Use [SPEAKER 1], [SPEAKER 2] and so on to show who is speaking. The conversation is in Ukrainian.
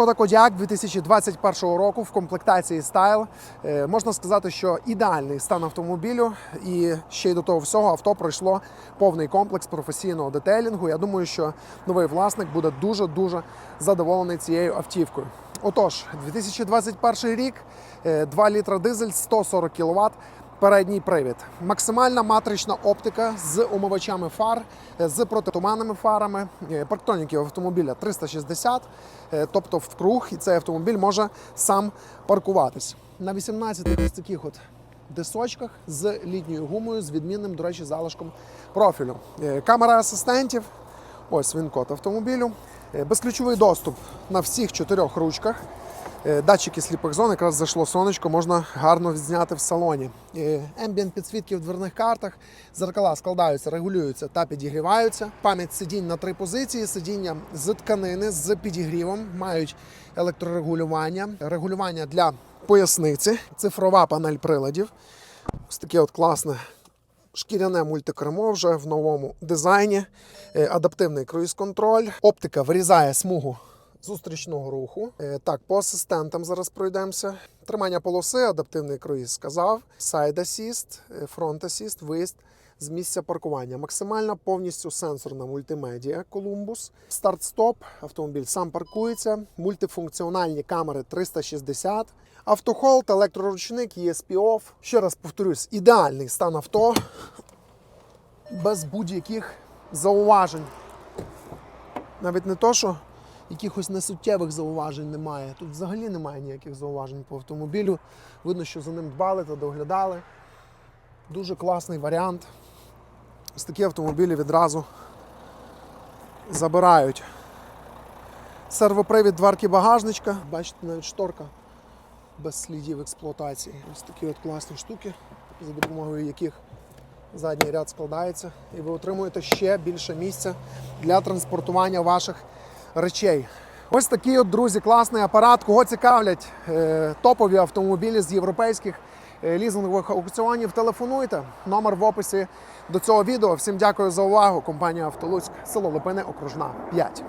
[SPEAKER 1] Шкода Кодіак 2021 року в комплектації Style. Е, Можна сказати, що ідеальний стан автомобілю, і ще й до того всього авто пройшло повний комплекс професійного детейлінгу. Я думаю, що новий власник буде дуже дуже задоволений цією автівкою. Отож, 2021 рік, е, 2 літра дизель, 140 кВт. Передній привід. Максимальна матрична оптика з умивачами фар, е, з протитуманними фарами. Е, Парктоніків автомобіля 360, е, тобто в круг, і цей автомобіль може сам паркуватись. На 18 ось таких от дисочках з літньою гумою, з відмінним, до речі, залишком профілю. Камера асистентів. Ось він код автомобілю. Безключовий доступ на всіх чотирьох ручках. Е, Датчики сліпих зон, якраз зайшло сонечко, можна гарно відзняти в салоні. Ембієнт підсвітки в дверних картах, зеркала складаються, регулюються та підігріваються. Пам'ять сидінь на три позиції, сидіння з тканини з підігрівом, мають електрорегулювання, регулювання для поясниці, цифрова панель приладів. Ось таке от класне шкіряне мультикермо вже в новому дизайні, Е, адаптивний круїз-контроль, оптика вирізає смугу зустрічного руху. Е, Так, по асистентам зараз пройдемося. Тримання полоси, адаптивний круїз сказав, сайд асіст, фронт асіст, виїзд з місця паркування. Максимальна повністю сенсорна мультимедіа Columbus. Старт-стоп, автомобіль сам паркується, мультифункціональні камери 360. Автохолд, електроручник, ESP OFF. Ще раз повторюсь, ідеальний стан авто без будь-яких зауважень. Навіть не то, що якихось несуттєвих зауважень немає. Тут взагалі немає ніяких зауважень по автомобілю. Видно, що за ним дбали та доглядали. Дуже класний варіант. Ось такі автомобілі відразу забирають. Сервопривід дверки багажничка. Бачите, навіть шторка без слідів експлуатації. Ось такі от класні штуки, за допомогою яких задній ряд складається, і ви отримуєте ще більше місця для транспортування ваших речей. Ось такий от, друзі, класний апарат. Кого цікавлять е, топові автомобілі з європейських е, лізингових аукціонів, телефонуйте. Номер в описі до цього відео. Всім дякую за увагу. Компанія Автолуцьк, село Липини, окружна 5.